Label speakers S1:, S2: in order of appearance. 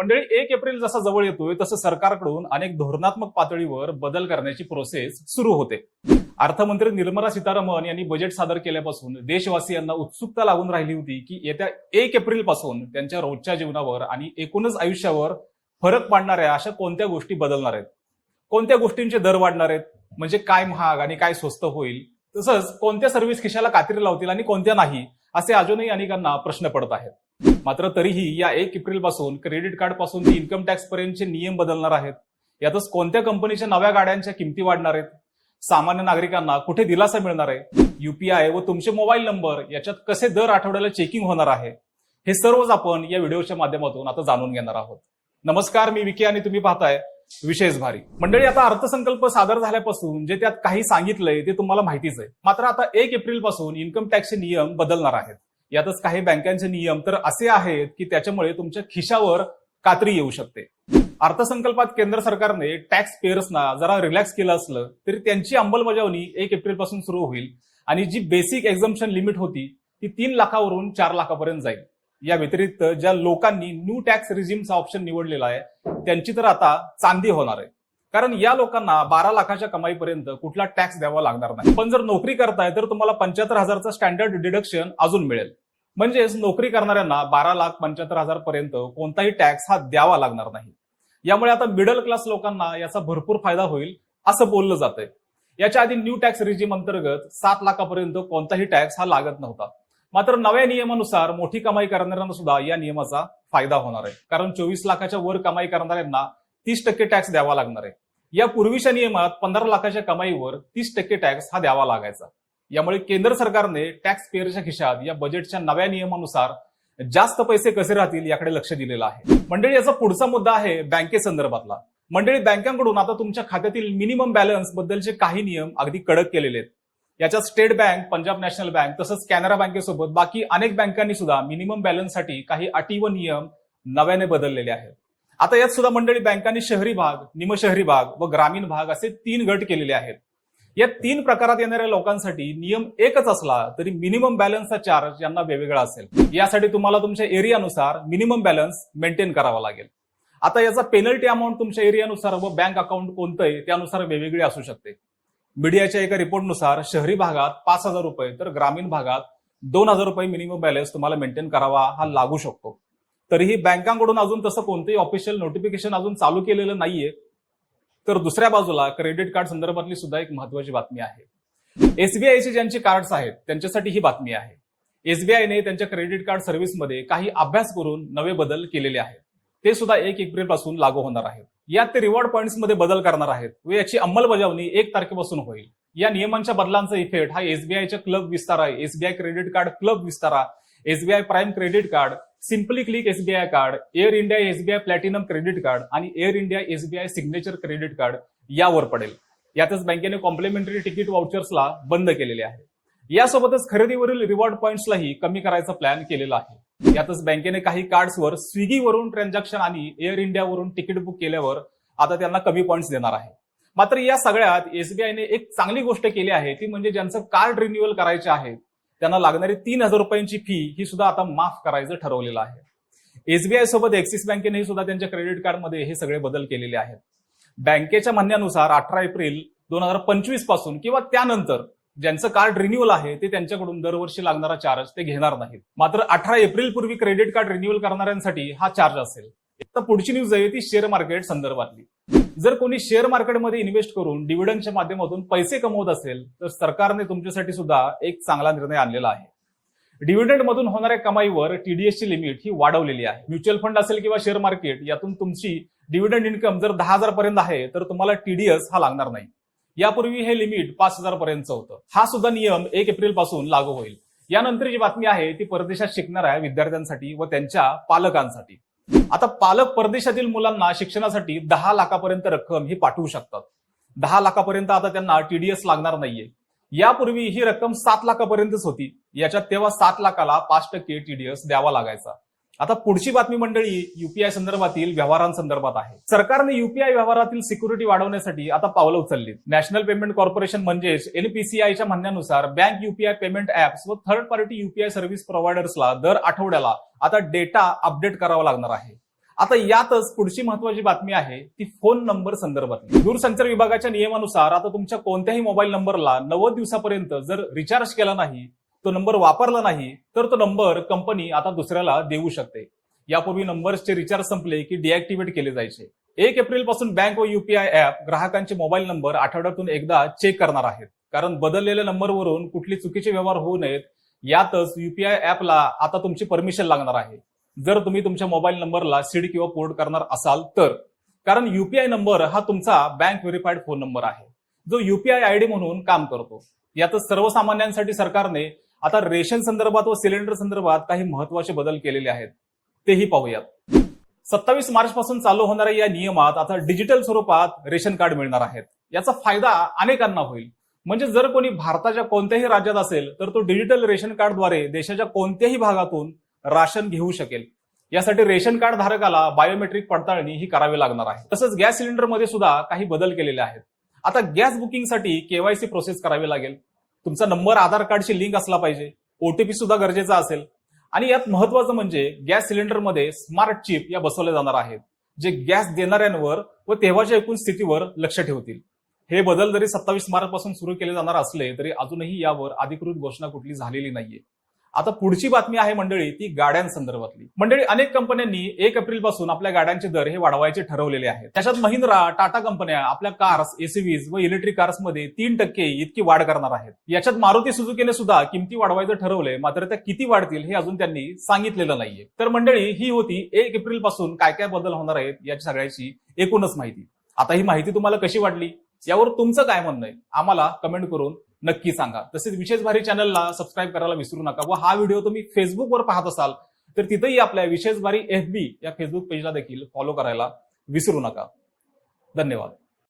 S1: मंडळी एक एप्रिल जसा जवळ येतोय तसं सरकारकडून अनेक धोरणात्मक पातळीवर बदल करण्याची प्रोसेस सुरू होते. अर्थमंत्री निर्मला सीतारामन यांनी बजेट सादर केल्यापासून देशवासियांना उत्सुकता लागून राहिली होती की येत्या एक एप्रिलपासून त्यांच्या रोजच्या जीवनावर आणि एकूणच आयुष्यावर फरक पाडणाऱ्या अशा कोणत्या गोष्टी बदलणार आहेत? कोणत्या गोष्टींचे दर वाढणार आहेत? म्हणजे काय महाग आणि काय स्वस्त होईल? तसंच कोणत्या सर्व्हिस खिशाला कात्री लावतील आणि कोणत्या नाही? असे अजूनही अनेकांना प्रश्न पडत आहेत. मात्र तरीही या एक एप्रिलपासून क्रेडिट कार्डपासून ते इन्कम टॅक्स पर्यंतचे नियम बदलणार आहेत. यातच कोणत्या कंपनीच्या नव्या गाड्यांच्या किमती वाढणार आहेत? सामान्य नागरिकांना कुठे दिलासा मिळणार आहे? युपीआय व तुमचे मोबाईल नंबर याच्यात कसे दर आठवड्याला चेकिंग होणार आहे? हे सर्वच आपण या व्हिडिओच्या माध्यमातून आता जाणून घेणार आहोत. नमस्कार मी विकी आणि तुम्ही पाहताय विशेष भारी. मंडळी आता अर्थसंकल्प सादर झाल्यापासून जे त्यात काही सांगितलंय ते तुम्हाला माहितीच आहे. मात्र आता एक एप्रिलपासून इन्कम टॅक्सचे नियम बदलणार आहेत. यातच काही बँकांचे नियम तर असे आहेत की त्याच्यामुळे तुमच्या खिशावर कात्री येऊ शकते. अर्थसंकल्पात केंद्र सरकारने टॅक्स पेअर्सना जरा रिलॅक्स केलं असलं तरी त्यांची अंमलबजावणी एक एप्रिलपासून सुरू होईल आणि जी बेसिक एक्झम्पशन लिमिट होती ती तीन लाखावरून चार लाखापर्यंत जाईल. या व्यतिरिक्त ज्या लोकांनी न्यू टॅक्स रिझिमचा ऑप्शन निवडलेला आहे त्यांची तर आता चांदी होणार आहे. कारण या लोकांना बारा लाखाच्या कमाईपर्यंत कुठला टॅक्स द्यावा लागणार नाही. पण जर नोकरी करताय तर तुम्हाला पंच्याहत्तर हजारचं स्टँडर्ड डिडक्शन अजून मिळेल. म्हणजेच नोकरी करणाऱ्यांना बारा लाख पंच्याहत्तर हजार पर्यंत कोणताही टॅक्स हा द्यावा लागणार नाही. यामुळे आता मिडल क्लास लोकांना याचा भरपूर फायदा होईल असं बोललं जातंय. याच्या आधी न्यू टॅक्स रिजिम अंतर्गत सात लाखापर्यंत कोणताही टॅक्स हा लागत नव्हता. मात्र नव्या नियमानुसार मोठी कमाई करणाऱ्यांना सुद्धा या नियमाचा फायदा होणार आहे. कारण चोवीस लाखाच्या वर कमाई करणाऱ्यांना तीस टक्के टॅक्स द्यावा लागणार आहे. या पूर्वीच्या नियमात पंधरा लाखाच्या कमाईवर तीस टक्के टॅक्स हा द्यावा लागायचा. यामुळे केंद्र सरकारने टॅक्स पेअरच्या खिशात या बजेटच्या नव्या नियमानुसार जास्त पैसे कसे राहतील याकडे लक्ष दिलेलं आहे. मंडळी याचा पुढचा मुद्दा आहे बँकेसंदर्भातला मंडळी बँकांकडून आता तुमच्या खात्यातील मिनिमम बॅलन्स बद्दलचे काही नियम अगदी कडक केलेले आहेत. याच्यात State Bank Punjab National Bank तसंच कॅनरा बँकेसोबत बाकी अनेक बँकांनी सुद्धा मिनिमम बॅलन्ससाठी काही अटी व नियम नव्याने बदललेले आहेत. आता यात सुद्धा मंडळी बँकांनी शहरी भाग निमशहरी भाग व ग्रामीण भाग असे तीन गट केलेले आहेत. या तीन प्रकारात येणाऱ्या लोकांसाठी नियम एकच असला तरी मिनिमम बॅलन्सचा चार्ज यांना वेगवेगळा असेल. यासाठी तुम्हाला तुमच्या एरियानुसार मिनिमम बॅलन्स मेंटेन करावा लागेल. आता याचा पेनल्टी अमाऊंट तुमच्या एरियानुसार व बँक अकाउंट कोणतं आहे त्यानुसार वेगवेगळी असू शकते. मीडियाच्या एका रिपोर्टनुसार शहरी भागात पाच हजार रुपये तर ग्रामीण भागात दोन हजार रुपये मिनिमम बॅलन्स तुम्हाला मेंटेन करावा हा लागू शकतो. तरीही बँकांकडून अजून तसं कोणतंही ऑफिशियल नोटिफिकेशन अजून चालू केलेलं नाहीये. तर दुसऱ्या बाजूला क्रेडिट कार्ड संदर्भातली सुद्धा एक महत्वाची बातमी आहे. एसबीआयचे ज्यांचे कार्ड्स आहेत त्यांच्यासाठी ही बातमी आहे. एसबीआयने त्यांच्या क्रेडिट कार्ड सर्व्हिसमध्ये काही अभ्यास करून नवे बदल केलेले आहेत. ते सुद्धा एक एप्रिलपासून लागू होणार आहेत. यात ते रिवॉर्ड पॉईंट्समध्ये बदल करणार आहेत व याची अंमलबजावणी एक तारखेपासून होईल. या नियमांच्या बदलांचा इफेक्ट हा एसबीआयच्या Club Vistara SBI credit card Club Vistara SBI Prime credit card simply click SBI card Air India SBI Platinum credit card आणि Air India SBI Signature credit card यावर पडेल. यातच बँकेने कॉम्प्लिमेंटरी तिकीट वाउचर्सला बंद केलेले आहे. यासोबतच खरेदीवरील रिवॉर्ड पॉईंट्सलाही कमी करायचा प्लॅन केलेला आहे. यातच बँकेने काही कार्ड्सवर स्विगीवरून ट्रान्झॅक्शन आणि एअर इंडियावरून तिकीट बुक केल्यावर आता त्यांना कमी पॉईंट्स देणार आहे. मात्र या सगळ्यात एसबीआयने एक चांगली गोष्ट केली आहे ती म्हणजे ज्यांचं कार्ड रिन्युअल करायचे आहे त्यांना लागणारी तीन हजार रुपयांची फी ही सुद्धा आता माफ करायचं ठरवलेलं आहे. एसबीआय सोबत एक्सिस बँकेने सुद्धा त्यांच्या क्रेडिट कार्डमध्ये हे सगळे बदल केलेले आहेत. बँकेच्या म्हणण्यानुसार अठरा एप्रिल दोन हजार पंचवीसपासून किंवा त्यानंतर ज्यांचं कार्ड रिन्युअल आहे ते त्यांच्याकडून दरवर्षी लागणारा चार्ज ते घेणार नाहीत. मात्र अठरा एप्रिल पूर्वी क्रेडिट कार्ड रिन्युअल करणाऱ्यांसाठी हा चार्ज असेल. तर पुढची न्यूज आहे ती शेअर मार्केट संदर्भातली. जर कोणी शेअर मार्केटमध्ये इन्व्हेस्ट करून डिव्हिडंडच्या माध्यमातून पैसे कमवत असेल तर सरकारने तुमच्यासाठी सुद्धा एक चांगला निर्णय आणलेला आहे. डिव्हिडंड मधून होणाऱ्या कमाईवर टीडीएसची लिमिट ही वाढवलेली आहे. म्युच्युअल फंड असेल किंवा शेअर मार्केट यातून तुमची डिव्हिडंड इन्कम जर दहा हजार पर्यंत आहे तर तुम्हाला टीडीएस हा लागणार नाही. यापूर्वी हे लिमिट पाच हजार पर्यंतचं होतं. हा सुद्धा नियम एक एप्रिलपासून लागू होईल. यानंतर जी बातमी आहे ती परदेशात शिकणाऱ्या विद्यार्थ्यांसाठी व त्यांच्या पालकांसाठी. आता पालक परदेशातील मुलांना शिक्षणासाठी दहा लाखापर्यंत रक्कम ही पाठवू शकतात. दहा लाखापर्यंत आता त्यांना टीडीएस लागणार नाहीये. यापूर्वी ही रक्कम सात लाखापर्यंतच होती. याच्यात तेव्हा सात लाखाला पाच टक्के टीडीएस द्यावा लागायचा. आता पुढची बातमी मंडळी युपीआय संदर्भातील व्यवहारांसंदर्भात आहे. सरकारने युपीआय व्यवहारातील सिक्युरिटी वाढवण्यासाठी आता पावलं उचलली नॅशनल पेमेंट कॉर्पोरेशन म्हणजेच एनपीसीआयच्या म्हणण्यानुसार बँक युपीआय पेमेंट ऍप्स व थर्ड पार्टी युपीआय सर्व्हिस प्रोव्हायडर्सला दर आठवड्याला आता डेटा अपडेट करावा लागणार आहे. आता यातच पुढची महत्वाची बातमी आहे ती फोन नंबर संदर्भातली. दूरसंचार विभागाच्या नियमानुसार आता तुमच्या कोणत्याही मोबाईल नंबरला नव्वद दिवसापर्यंत जर रिचार्ज केला नाही तो नंबर वापरला नाही तर तो नंबर कंपनी आता दुसऱ्याला देऊ शकते. यापूर्वी नंबर्सचे रिचार्ज संपले की डिॲक्टिव्हेट केले जायचे. एक एप्रिलपासून बँक व युपीआय ऍप ग्राहकांचे मोबाईल नंबर आठवड्यातून एकदा चेक करणार आहेत. कारण बदललेल्या नंबरवरून कुठली चुकीचे व्यवहार होऊ नयेत यातच युपीआय ऍपला आता तुमची परमिशन लागणार आहे. जर तुम्ही तुमच्या मोबाईल नंबरला सीड किंवा पोर्ट करणार असाल तर. कारण युपीआय नंबर हा तुमचा बँक व्हेरीफाईड फोन नंबर आहे. जो युपीआय आयडी म्हणून काम करतो. यातच सर्वसामान्यांसाठी सरकारने आता रेशन संदर्भात व सिलेंडर संदर्भात काही महत्त्वाचे बदल केलेले आहेत तेही पाहूयात. सत्तावीस मार्च पासून चालू होणाऱ्या या नियमात आता डिजिटल स्वरूपात रेशन कार्ड मिळणार आहेत. याचा फायदा अनेकांना होईल. म्हणजे जर कोणी भारताच्या कोणत्याही राज्यात असेल तर तो डिजिटल रेशन कार्डद्वारे देशाच्या कोणत्याही भागातून राशन घेऊ शकेल. यासाठी रेशन कार्ड धारकाला बायोमेट्रिक पडताळणी ही करावी लागणार आहे. तसंच गॅस सिलेंडरमध्ये सुद्धा काही बदल केलेले आहेत. आता गॅस बुकिंगसाठी केवायसी प्रोसेस करावी लागेल. तुमचा नंबर आधार कार्डशी लिंक असला पाहिजे. ओटीपी सुद्धा गरजेचा असेल. आणि यात महत्वाचं म्हणजे गॅस सिलेंडरमध्ये स्मार्ट चिप या बसवल्या जाणार आहेत जे गॅस देणाऱ्यांवर व तेव्हाच्या एकूण स्थितीवर लक्ष ठेवतील. हे बदल जरी सत्तावीस मार्च पासून सुरू केले जाणार असले तरी अजूनही यावर अधिकृत घोषणा कुठली झालेली नाहीये. आता पुढची बातमी आहे मंडळी ती गाड्यांसंदर्भातली. मंडळी अनेक कंपन्यांनी एक एप्रिलपासून आपल्या गाड्यांचे दर हे वाढवायचे ठरवलेले आहेत. त्याच्यात महिंद्रा टाटा कंपन्या आपल्या कार्स एसीव्हीज व इलेक्ट्रिक कार्समध्ये तीन टक्के इतकी वाढ करणार आहेत. याच्यात मारुती सुझुकीने सुद्धा किमती वाढवायचं ठरवलंय मात्र त्या किती वाढतील हे अजून त्यांनी सांगितलेलं नाहीये. तर मंडळी ही होती एक एप्रिलपासून काय काय बदल होणार आहेत याची सगळ्याची एकूणच माहिती. आता ही माहिती तुम्हाला कशी वाटली? यावर तुमचं काय म्हणणं आहे? आम्हाला कमेंट करून नक्की सांगा. तसेच विशेष भारी चॅनलला सबस्क्राईब करायला विसरू नका व हा व्हिडिओ तुम्ही फेसबुकवर पाहत असाल तर तिथेही आपल्या विशेष भारी एफ बी या फेसबुक पेजला देखील फॉलो करायला विसरू नका. धन्यवाद.